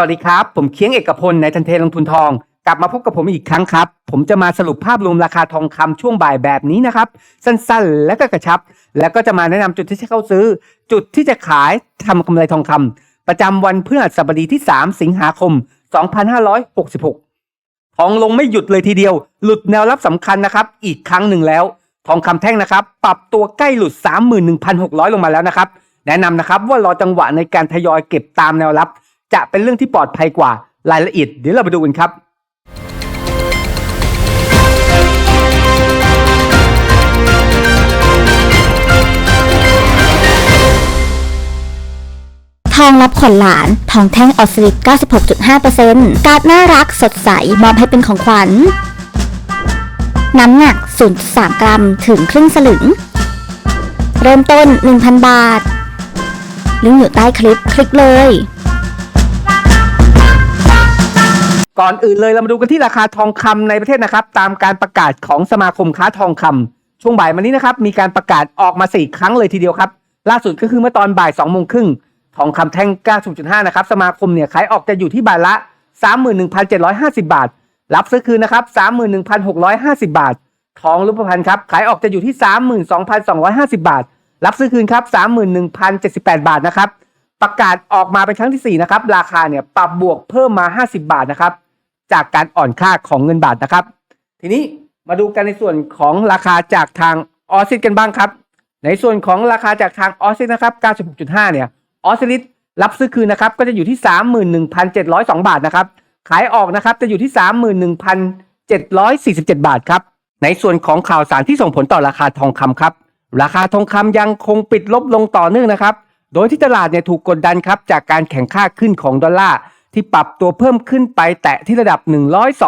สวัสดีครับ ผมเคียงเอกพลในทันเทลงทุนทอง กลับมาพบกับผมอีกครั้งครับ ผมจะมาสรุปภาพรวมราคาทองคำช่วงบ่ายแบบนี้นะครับ สั้นๆ และก็กระชับ แล้วก็จะมาแนะนำจุดที่จะเข้าซื้อ จุดที่จะขายทำกำไรทองคำประจำวันพฤหัสบดีที่ 3 สิงหาคม 2566 ทองลงไม่หยุดเลยทีเดียว หลุดแนวรับสำคัญนะครับ อีกครั้งหนึ่งแล้ว ทองคำแท่งนะครับ ปรับตัวใกล้หลุด 31,600 ลงมาแล้วนะครับ แนะนำนะครับว่ารอจังหวะในการทยอยเก็บตามแนวรับ จะเป็นเรื่องที่ปลอดภัยกว่ารายละเอียดเดี๋ยวเราไปดูกันครับทองรับขวัญหลาน ทองแท่งออสซิลิต96.5%การ์ดน่ารักสดใส มอบให้เป็นของขวัญ น้ำหนัก 0.3 กรัมถึงครึ่งสลึง เริ่มต้น 1,000 บาท ลิงก์อยู่ใต้คลิป คลิกเลย ก่อนอื่นเลยเรามาดูกันที่ราคาทองคำในประเทศนะครับ ตามการประกาศของสมาคมค้าทองคำช่วงบ่ายมานี้นะครับ มีการประกาศออกมาสี่ครั้งเลยทีเดียวครับ ล่าสุดก็คือเมื่อตอนบ่าย2องโมงครึ่งทองคำแท่ง 90.5 นะครับ สมาคมเนี่ยขายออกจะอยู่ที่บาทละ 31,750 บาท รับซื้อคืนนะครับ 31,650 บาท ทองรูปพรรณครับ ขายออกจะอยู่ที่ 32,250 บาท รับซื้อคืนครับ 31,078 บาทนะครับ ประกาศออกมาเป็นครั้งที่ 4 นะครับ ราคาเนี่ยปรับบวกเพิ่มมา 50 บาทนะครับ จากการอ่อนค่าของเงินบาทนะครับ ทีนี้มาดูกันในส่วนของราคาจากทางออสซิสกันบ้างครับ ในส่วนของราคาจากทางออสซิสนะครับ 96.5 เนี่ยออสซิลิสรับซื้อคืนนะครับ ก็จะอยู่ที่ 31,702 บาทนะครับ ขายออกนะครับจะอยู่ที่ 31,747 บาทครับ ในส่วนของข่าวสารที่ส่งผลต่อราคาทองคำครับ ราคาทองคำยังคงปิดลบลงต่อเนื่องนะครับ โดยที่ตลาดเนี่ยถูกกดดันครับจากการแข่งค่าขึ้นของดอลลาร์ ที่ปรับตัวเพิ่มขึ้นไปแตะที่ระดับ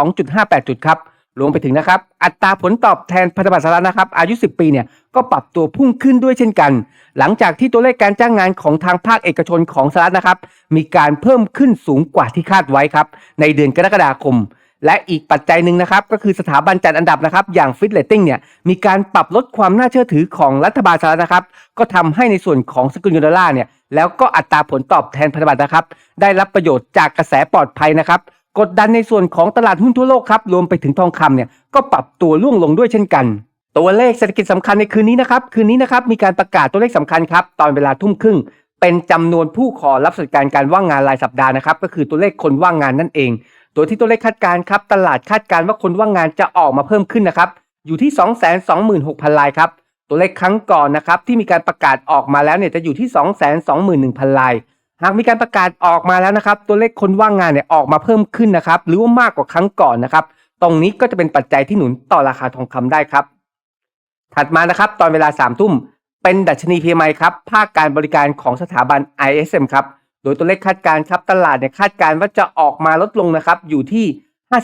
102.58 จุดครับรวมไปถึงนะครับ อัตราผลตอบแทนพันธบัตรสหรัฐนะครับ อายุ 10 ปีเนี่ยก็ปรับตัวพุ่งขึ้นด้วยเช่นกัน หลังจากที่ตัวเลขการจ้างงานของทางภาคเอกชนของสหรัฐนะครับ มีการเพิ่มขึ้นสูงกว่าที่คาดไว้ครับ ในเดือนกรกฎาคม และอีกปัจจัยหนึ่งนะครับก็คือสถาบันจัดอันดับนะครับอย่างฟิตเลตติ้งเนี่ยมีการปรับลดความน่าเชื่อถือของรัฐบาลสหรัฐนะครับ ก็ทำให้ในส่วนของสกุลเงินดอลลาร์เนี่ยแล้วก็อัตราผลตอบแทนพันธบัตรนะครับ ได้รับประโยชน์จากกระแสปลอดภัยนะครับ กดดันในส่วนของตลาดหุ้นทั่วโลกครับรวมไปถึงทองคำเนี่ยก็ปรับตัวร่วงลงด้วยเช่นกัน ตัวเลขเศรษฐกิจสำคัญในคืนนี้นะครับคืนนี้นะครับมีการประกาศตัวเลขสำคัญครับตอนเวลาทุ่มครึ่งเป็นจำนวนผู้ขอรับสวัสดิการการว่างงานรายสัปดาห์นะครับก็คือตัวเลขคนว่างงานนั่นเอง โดยที่ตัวเลขคาดการณ์ครับตลาดคาดการณ์ว่าคนว่างงานจะออกมาเพิ่มขึ้นนะครับอยู่ที่ 226,000รายครับตัวเลขครั้งก่อนนะครับที่มีการประกาศออกมาแล้วเนี่ยจะอยู่ที่ 221,000รายหากมีการประกาศออกมาแล้วนะครับ ตัวเลขคนว่างงานเนี่ยออกมาเพิ่มขึ้นนะครับ หรือว่ามากกว่าครั้งก่อนนะครับ ตรงนี้ก็จะเป็นปัจจัยที่หนุนต่อราคาทองคำได้ครับ ถัดมานะครับ ตอนเวลา3ามทุ่มเป็นดัชนี PMI ครับ ภาคการบริการของสถาบัน ISM ครับ โดยตัวเลขคาดการณ์ครับตลาดเนี่ยคาดการณ์ว่าจะออกมาลดลงนะครับอยู่ที่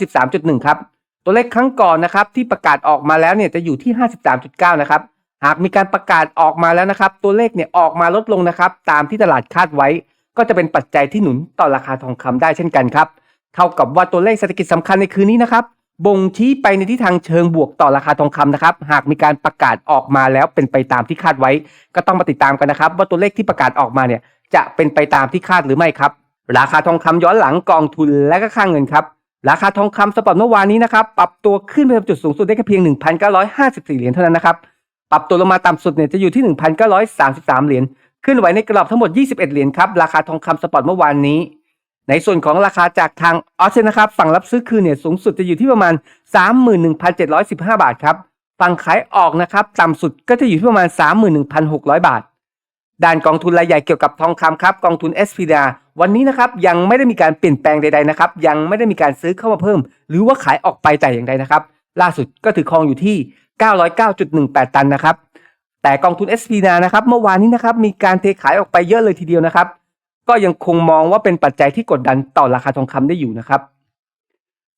53.1 ครับตัวเลขครั้งก่อนนะครับที่ประกาศออกมาแล้วเนี่ยจะอยู่ที่ 53.9 นะครับหากมีการประกาศออกมาแล้วนะครับ ตัวเลขเนี่ยออกมาลดลงนะครับ ตามที่ตลาดคาดไว้ ก็จะเป็นปัจจัยที่หนุนต่อราคาทองคำได้เช่นกันครับเท่ากับว่าตัวเลขเศรษฐกิจสำคัญในคืนนี้นะครับบ่งชี้ไปในทิศทางเชิงบวกต่อราคาทองคำนะครับ หากมีการประกาศออกมาแล้วเป็นไปตามที่คาดไว้ ก็ต้องมาติดตามกันนะครับ ว่าตัวเลขที่ประกาศออกมาเนี่ย จะเป็นไปตามที่คาดหรือไม่ครับ ราคาทองคำย้อนหลังกองทุนและก็ค่างเงินครับ ราคาทองคำสปอตเมื่อวานนี้นะครับปรับตัวขึ้นไปจุดสูงสุดได้แค่เพียง 1,954 เหรียญเท่านั้นนะครับปรับตัวลงมาต่ำสุดเนี่ยจะอยู่ที่ 1,933 เหรียญขึ้นไหวในกรอบทั้งหมด 21 เหรียญครับราคาทองคำสปอตเมื่อวานนี้ ในส่วนของราคาจากทางออสเซนนะครับฝั่งรับซื้อคืนเนี่ยสูงสุดจะอยู่ที่ประมาณ 31,715 บาทครับฝั่งขายออกนะครับต่ำสุดก็จะอยู่ที่ประมาณ 31,600 บาท ด้านกองทุนรายใหญ่เกี่ยวกับทองคำครับกองทุน s p d a วันนี้นะครับยังไม่ได้มีการเปลี่ยนแปลงใดๆนะครับยังไม่ได้มีการซื้อเข้ามาเพิ่ม หรือว่าขายออกไปแต่อย่างใดนะครับ ล่าสุดก็ถือครองอยู่ที่ 909.18 ตันนะครับแต่กองทุน s p d a นะครับเมื่อวานนี้นะครับมีการเทขายออกไปเยอะเลยทีเดียวนะครับ ก็ยังคงมองว่าเป็นปัจจัยที่กดดันต่อราคาทองคำได้อยู่นะครับ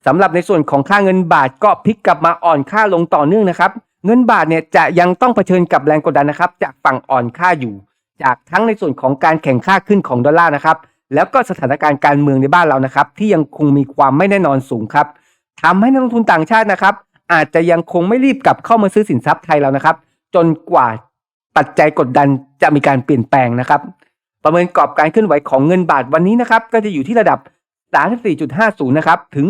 สำหรับในส่วนของค่าเงินบาทก็พลิกกลับมาอ่อนค่าลงต่อเนื่องนะครับ เงินบาทเนี่ยจะยังต้องเผชิญกับแรงกดดันนะครับ จากฝั่งอ่อนค่าอยู่ จากทั้งในส่วนของการแข่งค่าขึ้นของดอลลาร์นะครับ แล้วก็สถานการณ์การเมืองในบ้านเรานะครับ ที่ยังคงมีความไม่แน่นอนสูงครับทำให้นักลงทุนต่างชาตินะครับ อาจจะยังคงไม่รีบกลับเข้ามาซื้อสินทรัพย์ไทยแล้วนะครับ จนกว่าปัจจัยกดดันจะมีการเปลี่ยนแปลงนะครับ ประเมินกรอบการเคลื่อนไหวของเงินบาทวันนี้นะครับ ก็จะอยู่ที่ระดับ 34.50 นะครับ ถึง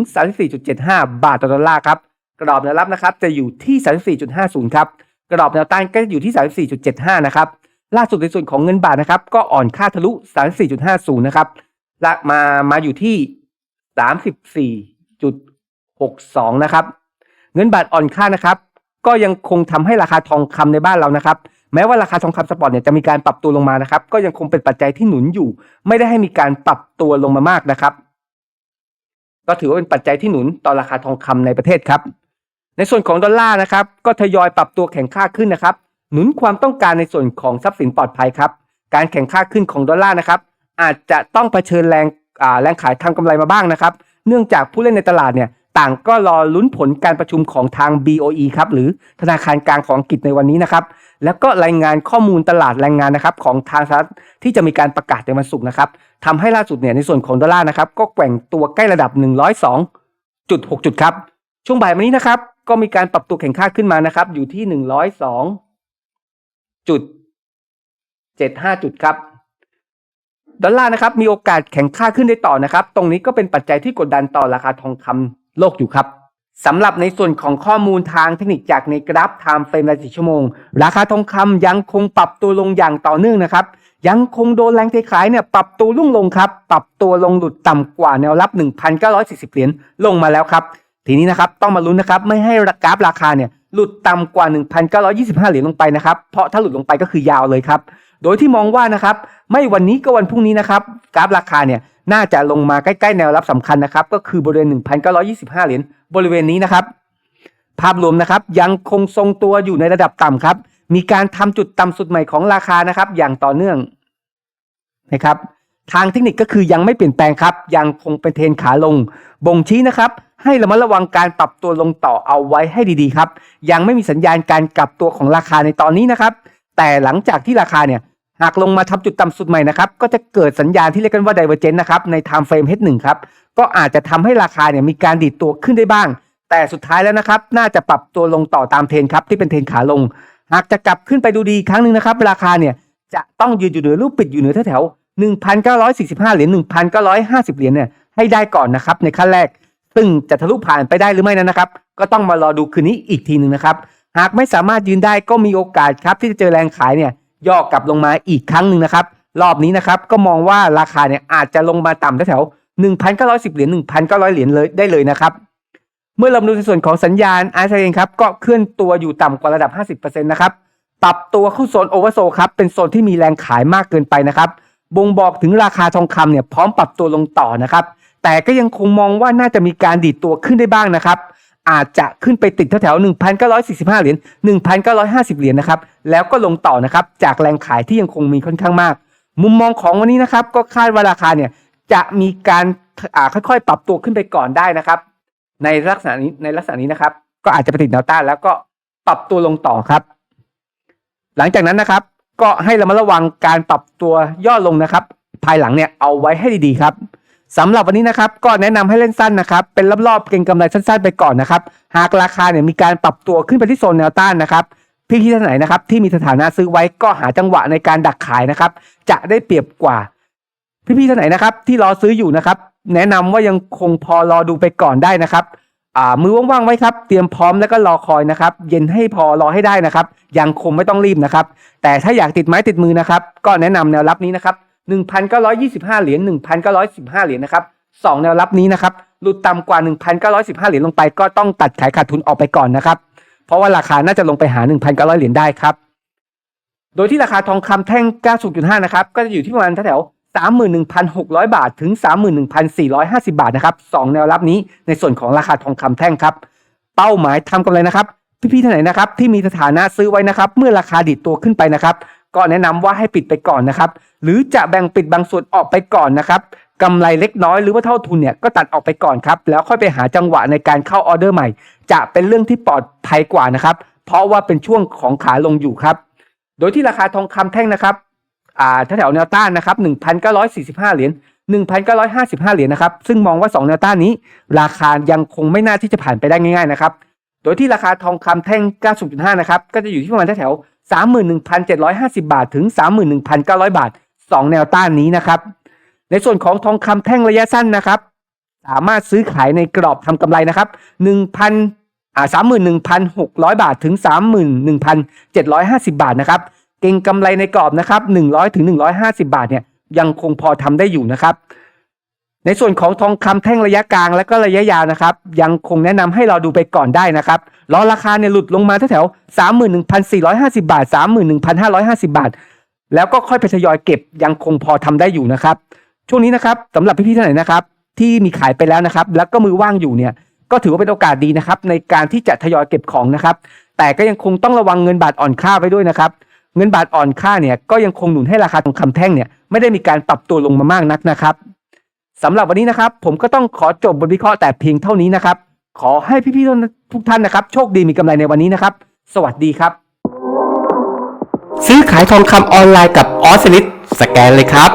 34.75 บาทต่อดอลลาร์ครับ กรอบแนวรับนะครับจะอยู่ที่ 34.50 ครับ กรอบแนวต้านก็จะอยู่ที่ 34.75 นะครับ ล่าสุดในส่วนของเงินบาทนะครับ ก็อ่อนค่าทะลุ34.50นะครับและมามาอยู่ที่ 34.62นะครับ เงินบาทอ่อนค่านะครับ ก็ยังคงทำให้ราคาทองคำในบ้านเรานะครับ แม้ว่าราคาทองคำสปอร์ตเนี่ยจะมีการปรับตัวลงมานะครับ ก็ยังคงเป็นปัจจัยที่หนุนอยู่ ไม่ได้ให้มีการปรับตัวลงมามากนะครับ ก็ถือว่าเป็นปัจจัยที่หนุนต่อราคาทองคำในประเทศครับ ในส่วนของดอลลาร์นะครับ ก็ทยอยปรับตัวแข็งค่าขึ้นนะครับ หนุนความต้องการในส่วนของทรัพย์สินปลอดภัยครับ การแข่งค่าขึ้นของดอลลาร์นะครับ อาจจะต้องเผชิญแรงแรงขายทางกำไรมาบ้างนะครับ เนื่องจากผู้เล่นในตลาดเนี่ยต่างก็รอลุ้นผลการประชุมของทาง BOE ครับหรือธนาคารกลางของอังกฤษในวันนี้นะครับ แล้วก็รายงานข้อมูลตลาดแรงงานนะครับของทางสหรัฐที่จะมีการประกาศในวันศุกร์นะครับทำให้ล่าสุดเนี่ยในส่วนของดอลลาร์นะครับก็แกว่งตัวใกล้ระดับ 102.6 จุดครับ ช่วงบ่ายวันนี้นะครับก็มีการปรับตัวแข่งค่าขึ้นมานะครับอยู่ที่ 102 จุด75จุดครับ ดอลลาร์นะครับมีโอกาสแข็งค่าขึ้นได้ต่อนะครับ ตรงนี้ก็เป็นปัจจัยที่กดดันต่อราคาทองคำโลกอยู่ครับสำหรับในส่วนของข้อมูลทางเทคนิคจากในกราฟ Time Frame รายสี่ชั่วโมง ราคาทองคำยังคงปรับตัวลงอย่างต่อเนื่องนะครับ ยังคงโดนแรงเทขายเนี่ยปรับตัวลุ่งลงครับ ปรับตัวลงหลุดต่ำกว่าแนวรับ 1,940 เหรียญลงมาแล้วครับ ทีนี้นะครับต้องมาลุ้นนะครับไม่ให้กราฟราคาเนี่ย หลุดต่ำกว่า 1,925 เหรียญลงไปนะครับ เพราะถ้าหลุดลงไปก็คือยาวเลยครับ โดยที่มองว่านะครับ ไม่วันนี้ก็วันพรุ่งนี้นะครับ กราฟราคาเนี่ยน่าจะลงมาใกล้ๆแนวรับสำคัญนะครับ ก็คือบริเวณ 1,925 เหรียญบริเวณนี้นะครับ ภาพรวมนะครับยังคงทรงตัวอยู่ในระดับต่ำครับ มีการทำจุดต่ำสุดใหม่ของราคานะครับ อย่างต่อเนื่องนะครับ ทางเทคนิคก็คือยังไม่เปลี่ยนแปลงครับ ยังคงเป็นเทรนขาลงบ่งชี้นะครับ ให้ระมัดระวังการปรับตัวลงต่อเอาไว้ให้ดีๆครับ ยังไม่มีสัญญาณการกลับตัวของราคาในตอนนี้นะครับ แต่หลังจากที่ราคาเนี่ยหากลงมาทำจุดต่ำสุดใหม่นะครับก็จะเกิดสัญญาณที่เรียกกันว่า divergence นะครับใน time frame H1 ครับก็อาจจะทำให้ราคาเนี่ยมีการดีดตัวขึ้นได้บ้าง แต่สุดท้ายแล้วนะครับ น่าจะปรับตัวลงต่อตามเทรนครับที่เป็นเทรนขาลง หากจะกลับขึ้นไปดูดีครั้งหนึ่งนะครับ ราคาเนี่ยจะต้องยืนอยู่เหนือรูปปิดอยู่เหนือแถวๆ1,945เหรียญ1,950เหรียญเนี่ยให้ได้ก่อนนะครับในขั้นแรก ซึ่งจะทะลุผ่านไปได้หรือไม่นั้นนะครับ ก็ต้องมารอดูคืนนี้อีกทีหนึ่งนะครับ หากไม่สามารถยืนได้ก็มีโอกาสครับ ที่จะเจอแรงขายเนี่ยย่อกลับลงมาอีกครั้งหนึ่งนะครับ รอบนี้นะครับก็มองว่าราคาเนี่ยอาจจะลงมาต่ำแถวๆ1,910 เหรียญ1,900 เหรียญเลยได้เลยนะครับ เมื่อเราดูในส่วนของสัญญาณอาร์เองครับก็เคลื่อนตัวอยู่ต่ำกว่าระดับ 50%นะครับปรับตัวเข้าโซนโอเวอร์โซครับเป็นโซนที่มีแรงขายมากเกินไปนะครับบ่งบอกถึงราคาทองคำเนี่ยพร้อมปรับตัวลงต่อนะครับ แต่ก็ยังคงมองว่าน่าจะมีการดีดตัวขึ้นได้บ้างนะครับ อาจจะขึ้นไปติดแถวๆ1,945 เหรียญ 1,950 เหรียญนะครับ แล้วก็ลงต่อนะครับ จากแรงขายที่ยังคงมีค่อนข้างมาก มุมมองของวันนี้นะครับ ก็คาดว่าราคาเนี่ยจะมีการค่อยๆ ปรับตัวขึ้นไปก่อนได้นะครับ ในลักษณะนี้ในลักษณะนี้นะครับ ก็อาจจะไปติดแนวต้านแล้วก็ปรับตัวลงต่อครับ หลังจากนั้นนะครับ ก็ให้เรามาระวังการปรับตัวย่อลงนะครับ ภายหลังเนี่ยเอาไว้ให้ดีๆครับ สำหรับวันนี้นะครับก็แนะนำให้เล่นสั้นนะครับเป็นรอบๆเก็งกำไรสั้นๆไปก่อนนะครับหากราคาเนี่ยมีการปรับตัวขึ้นไปที่โซนแนวต้านนะครับพี่ที่ท่านไหนนะครับที่มีสถานะซื้อไว้ก็หาจังหวะในการดักขายนะครับ จะได้เปรียบกว่า พี่ๆท่านไหนนะครับ ที่รอซื้ออยู่นะครับ แนะนำว่ายังคงพอรอดูไปก่อนได้นะครับอ่ามือว่างๆไว้ครับ เตรียมพร้อมแล้วก็รอคอยนะครับ เย็นให้พอรอให้ได้นะครับ ยังคงไม่ต้องรีบนะครับ แต่ถ้าอยากติดไม้ติดมือนะครับ ก็แนะนำแนวรับนี้นะครับ 1,925 เหรียญ 1,915 เหรียญนะครับสองแนวรับนี้นะครับ หลุดต่ำกว่า 1,915 เหรียญลงไป ก็ต้องตัดขายขาดทุนออกไปก่อนนะครับ เพราะว่าราคาน่าจะลงไปหา 1,900 เหรียญได้ครับ โดยที่ราคาทองคำแท่ง 90.5 นะครับ ก็จะอยู่ที่ประมาณแถว31,600 บาท ถึง 31,450 บาทนะครับสองแนวรับนี้ในส่วนของราคาทองคำแท่งครับ เป้าหมายทำกำไรนะครับ พี่ๆท่านไหนนะครับที่มีสถานะซื้อไว้นะครับ เมื่อราคาดิดตัวขึ้นไปนะครับ ก็แนะนำว่าให้ปิดไปก่อนนะครับหรือจะแบ่งปิดบางส่วนออกไปก่อนนะครับกำไรเล็กน้อยหรือว่าเท่าทุนเนี่ยก็ตัดออกไปก่อนครับแล้วค่อยไปหาจังหวะในการเข้าออเดอร์ใหม่ จะเป็นเรื่องที่ปลอดภัยกว่านะครับ เพราะว่าเป็นช่วงของขาลงอยู่ครับ โดยที่ราคาทองคำแท่งนะครับอ่าแถวแนวต้านนะครับ1,945 เหรียญ1,955 เหรียญนะครับ ซึ่งมองว่า 2 แนวต้านนี้ ราคายังคงไม่น่าที่จะผ่านไปได้ง่ายๆนะครับ โดยที่ราคาทองคำแท่ง 90.5 นะครับ ก็จะอยู่ที่ประมาณแถว 31,750 บาทถึง 31,900 บาท 2 แนวต้านนี้นะครับ ในส่วนของทองคำแท่งระยะสั้นนะครับ สามารถซื้อขายในกรอบทำกำไรนะครับ1,000อ่า31,600 บาทถึง 31,750 บาทนะครับ เก่งกำไรในกรอบนะครับ100ถึง150 บาทเนี่ยยังคงพอทำได้อยู่นะครับ ในส่วนของทองคำแท่งระยะกลางและก็ระยะยาวนะครับ ยังคงแนะนำให้เราดูไปก่อนได้นะครับรอราคาเนี่ยหลุดลงมาแถวๆ31,450 บาท 31,550 บาท แล้วก็ค่อยไปทยอยเก็บยังคงพอทำได้อยู่นะครับ ช่วงนี้นะครับสำหรับพี่ๆท่านไหนนะครับ ที่มีขายไปแล้วนะครับ แล้วก็มือว่างอยู่เนี่ยก็ถือว่าเป็นโอกาสดีนะครับ ในการที่จะทยอยเก็บของนะครับ แต่ก็ยังคงต้องระวังเงินบาทอ่อนค่าไว้ด้วยนะครับเงินบาทอ่อนค่าเนี่ยก็ยังคงหนุนให้ราคาทองคำแท่งเนี่ยไม่ได้มีการปรับตัวลงมามากนักนะครับ สำหรับวันนี้นะครับ ผมก็ต้องขอจบบทวิเคราะห์แต่เพียงเท่านี้นะครับ ขอให้พี่ๆทุกท่านนะครับ โชคดีมีกำไรในวันนี้นะครับ สวัสดีครับ ซื้อขายทองคำออนไลน์กับออสลิดสแกนเลยครับ